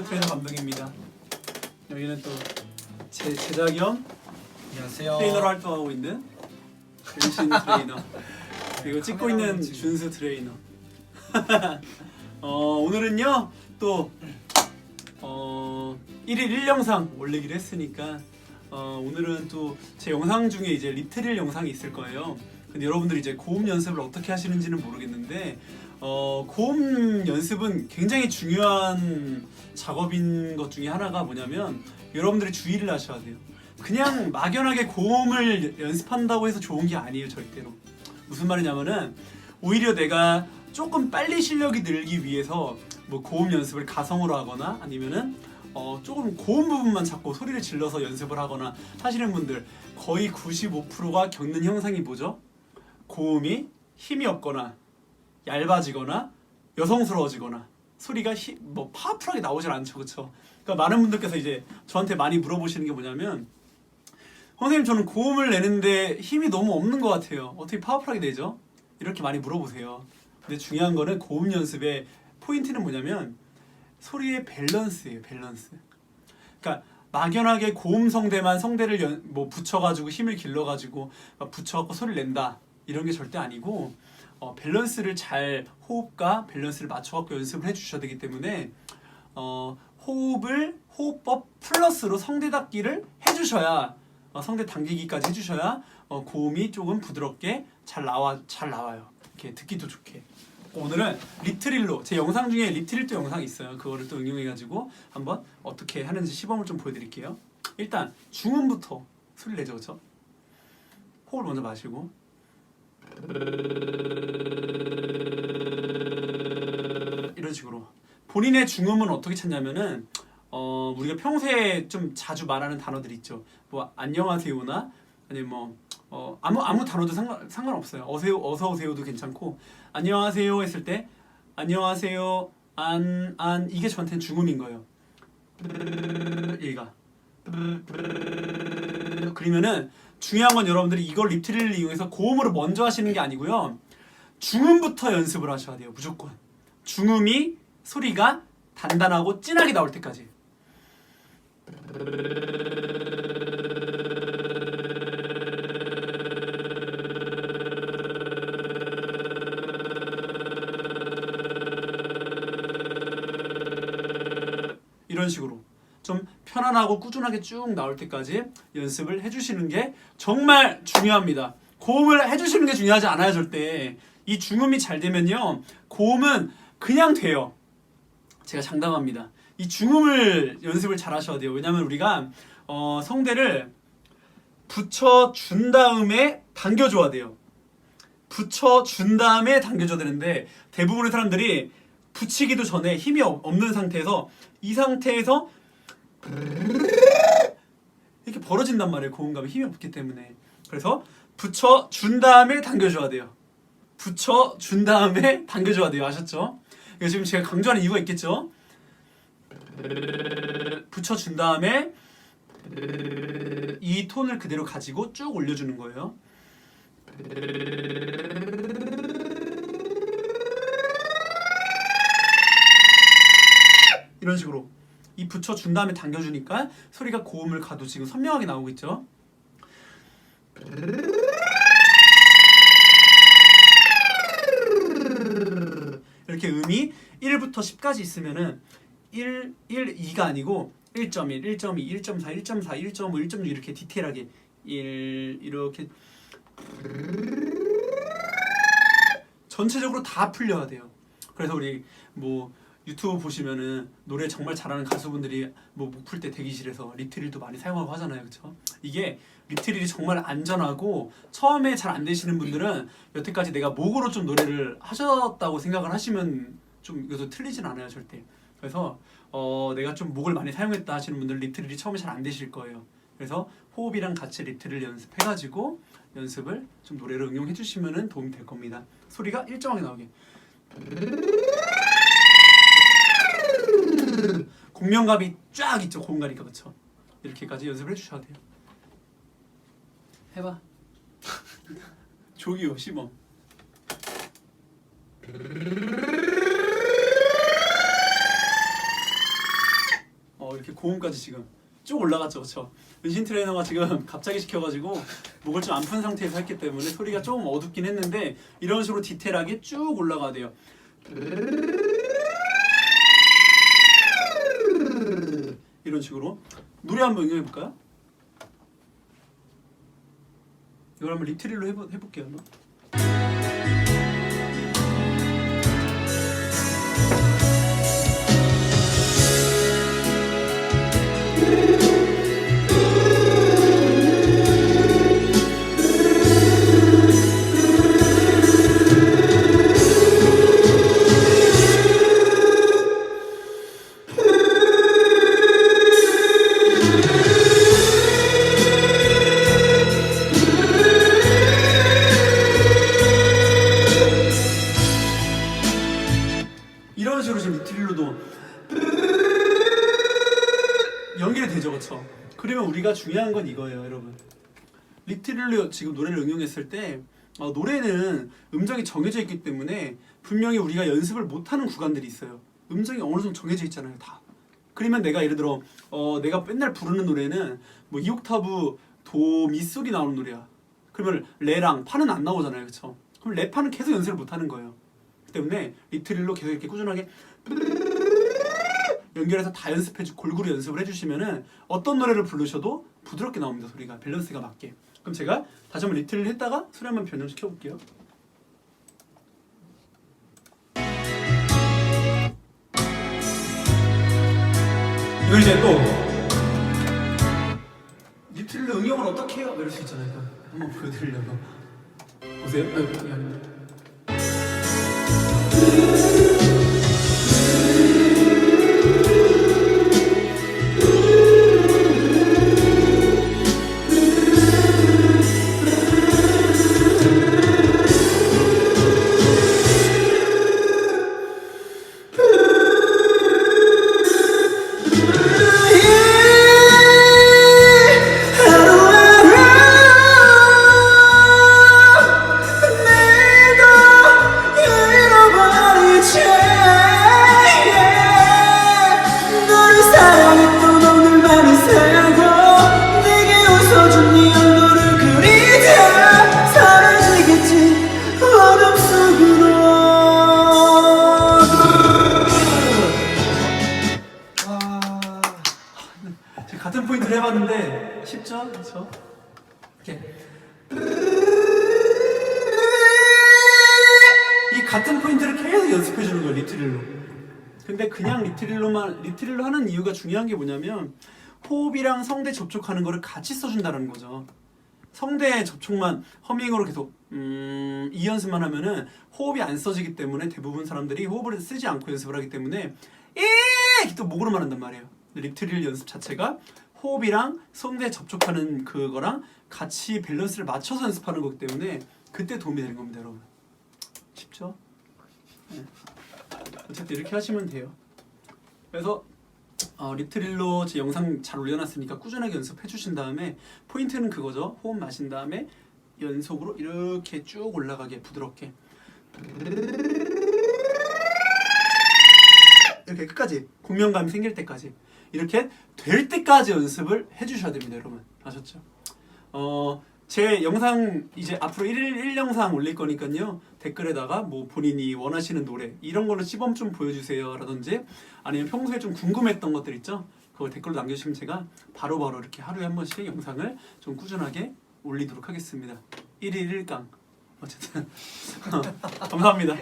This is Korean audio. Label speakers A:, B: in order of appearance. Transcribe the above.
A: 보컬 트레이너 감독입니다. 여기는 또 제 제자 겸
B: 안녕하세요.
A: 트레이너로 활동하고 있는 윤신 트레이너 그리고 찍고 있는
B: 카메라맨
A: 준수 트레이너. 어, 오늘은요 또 어, 1일 1영상 올리기로 했으니까 어, 오늘은 또 제 영상 중에 이제 리트릴 영상이 있을 거예요. 근데 여러분들이 이제 고음 연습을 어떻게 하시는지는 모르겠는데 어, 고음 연습은 굉장히 중요한 작업인 것 중에 하나가 뭐냐면 여러분들이 주의를 하셔야 돼요. 그냥 막연하게 고음을 연습한다고 해서 좋은 게 아니에요, 절대로. 무슨 말이냐면은 오히려 내가 조금 빨리 실력이 늘기 위해서 뭐 고음 연습을 가성으로 하거나 아니면은 어 조금 고음 부분만 잡고 소리를 질러서 연습을 하거나 하시는 분들 거의 95%가 겪는 현상이 뭐죠? 고음이 힘이 없거나 얇아지거나 여성스러워지거나 소리가 히, 뭐 파워풀하게 나오질 않죠, 그렇죠? 그러니까 많은 분들께서 이제 저한테 많이 물어보시는 게 뭐냐면 선생님 저는 고음을 내는데 힘이 너무 없는 것 같아요. 어떻게 파워풀하게 내죠? 이렇게 많이 물어보세요. 근데 중요한 거는 고음 연습의 포인트는 뭐냐면 소리의 밸런스예요. 밸런스. 그러니까 막연하게 고음 성대만 성대를 연, 뭐 붙여가지고 힘을 길러가지고 막 붙여갖고 소리를 낸다 이런 게 절대 아니고 어, 밸런스를 잘 호흡과 밸런스를 맞춰갖고 연습을 해주셔야 되기 때문에 어, 호흡을 호흡법 플러스로 성대 닫기를 해주셔야 어, 성대 당기기까지 해주셔야 어, 고음이 조금 부드럽게 잘 나와 잘 나와요. 이렇게 듣기도 좋게. 오늘은 리트릴로 제 영상 중에 리트릴도 영상이 있어요. 그거를 또 응용해가지고 한번 어떻게 하는지 시범을 좀 보여드릴게요. 일단 중음부터 소리 내죠, 그렇죠? 호흡을 먼저 마시고 이런 식으로 본인의 중음은 어떻게 찾냐면은 어 우리가 평소에 좀 자주 말하는 단어들 있죠. 뭐 안녕하세요나 아니면 뭐 어, 아무 아무 단어도 상관 상관없어요. 어세요 어서 오세요도 괜찮고 안녕하세요 했을 때 안녕하세요 안 안 이게 저한테는 중음인 거예요. 얘가 그러면은 중요한 건 여러분들이 이걸 립트리를 이용해서 고음으로 먼저 하시는 게 아니고요. 중음부터 연습을 하셔야 돼요. 무조건. 중음이 소리가 단단하고 진하게 나올 때까지. 이런 식으로 좀 편안하고 꾸준하게 쭉 나올 때까지 연습을 해주시는 게 정말 중요합니다. 고음을 해주시는 게 중요하지 않아요, 절대. 이 중음이 잘 되면요, 고음은 그냥 돼요. 제가 장담합니다. 이 중음을 연습을 잘 하셔야 돼요. 왜냐면 우리가 어, 성대를 붙여준 다음에 당겨줘야 돼요. 붙여준 다음에 당겨줘야 되는데 대부분의 사람들이 붙이기도 전에 힘이 없- 없는 상태에서 이 상태에서 이렇게 벌어진단 말이에요. 고음감에 힘이 없기 때문에. 그래서 붙여준 다음에 당겨줘야 돼요. 붙여준 다음에 당겨줘야 돼요. 아셨죠? 이거 지금 제가 강조하는 이유가 있겠죠? 붙여준 다음에 이 톤을 그대로 가지고 쭉 올려주는 거예요. 이런 식으로 이 붙여준 다음에 당겨주니까 소리가 고음을 가도 지금 선명하게 나오고 있죠. 음이 1부터 10까지 있으면은 1, 1, 2가 아니고 1.1, 1.2, 1.4, 1.4, 1.5, 1.6 이렇게 디테일하게 1 이렇게 전체적으로 다 풀려야 돼요. 그래서 우리 뭐 유튜브 보시면은 노래 정말 잘하는 가수분들이 뭐 목 풀 때 대기실에서 립트릴도 많이 사용하고 하잖아요, 그렇죠? 이게 립트릴이 정말 안전하고 처음에 잘 안 되시는 분들은 여태까지 내가 목으로 좀 노래를 하셨다고 생각을 하시면 좀 이것도 틀리진 않아요, 절대. 그래서 어, 내가 좀 목을 많이 사용했다 하시는 분들 립트릴이 처음에 잘 안 되실 거예요. 그래서 호흡이랑 같이 립트릴 연습해가지고 연습을 좀 노래로 응용해 주시면은 도움이 될 겁니다. 소리가 일정하게 나오게. 공명감이 쫙 있죠 고음가니까 그렇죠 이렇게까지 연습을 해주셔야 돼요 해봐 조기요 시범 고음까지 지금 쭉 올라갔죠, 그렇죠? 은신 트레이너가 지금 갑자기 시켜가지고 목을 좀 안 푼 상태에서 했기 때문에 소리가 조금 어둡긴 했는데 이런 식으로 디테일하게 쭉 올라가야 돼요. 이런 식으로 노래 한번 응용해 볼까요? 이걸 한번 리트릴로 해보, 해볼게요. 한번. 연결이 되죠, 그렇죠? 그러면 우리가 중요한 건 이거예요, 여러분. 리트릴로 지금 노래를 응용했을 때 어, 노래는 음정이 정해져 있기 때문에 분명히 우리가 연습을 못하는 구간들이 있어요. 음정이 어느 정도 정해져 있잖아요, 다. 그러면 내가 예를 들어 어, 내가 맨날 부르는 노래는 뭐 2옥타브 도, 미, 솔이 나오는 노래야. 그러면 레랑 파는 안 나오잖아요, 그렇죠? 그럼 레 파는 계속 연습을 못하는 거예요. 그 때문에 리트릴로 계속 이렇게 꾸준하게 연결해서 다 연습해 주 골고루 연습을 해주시면은 어떤 노래를 부르셔도 부드럽게 나옵니다 소리가 밸런스가 맞게. 그럼 제가 다시 한번 리트를 했다가 소리 한번 변형시켜 볼게요. 이걸 이제 또 리틀로 응용을 어떻게 해요? 이럴 수 있잖아요. 한번 보여드리려고 보세요. 같은 포인트를 해봤는데 쉽죠? 그렇죠? 이렇게 이 같은 포인트를 계속 연습해 주는 거예요 리트릴로. 근데 그냥 리트릴로만 리트릴로 하는 이유가 중요한 게 뭐냐면 호흡이랑 성대 접촉하는 거를 같이 써준다는 거죠. 성대 접촉만 허밍으로 계속 음, 이 연습만 하면은 호흡이 안 써지기 때문에 대부분 사람들이 호흡을 쓰지 않고 연습을 하기 때문에 이또 목으로만 한단 말이에요. 립트릴 연습 자체가 호흡이랑 성대 접촉하는 그거랑 같이 밸런스를 맞춰서 연습하는 거기 때문에 그때 도움이 되는 겁니다, 여러분. 쉽죠? 네. 어쨌든 이렇게 하시면 돼요. 그래서 어, 립트릴로 제 영상 잘 올려놨으니까 꾸준하게 연습해 주신 다음에 포인트는 그거죠. 호흡 마신 다음에 연속으로 이렇게 쭉 올라가게 부드럽게 이렇게 끝까지 공명감이 생길 때까지 이렇게 될 때까지 연습을 해주셔야 됩니다, 여러분. 아셨죠? 어, 제 영상 이제 앞으로 1일 1영상 올릴 거니까요. 댓글에다가 뭐 본인이 원하시는 노래 이런 걸로 시범 좀 보여주세요 라든지 아니면 평소에 좀 궁금했던 것들 있죠. 그걸 댓글로 남겨주시면 제가 바로바로 이렇게 하루에 한 번씩 영상을 좀 꾸준하게 올리도록 하겠습니다. 1일 1강 어쨌든 감사합니다.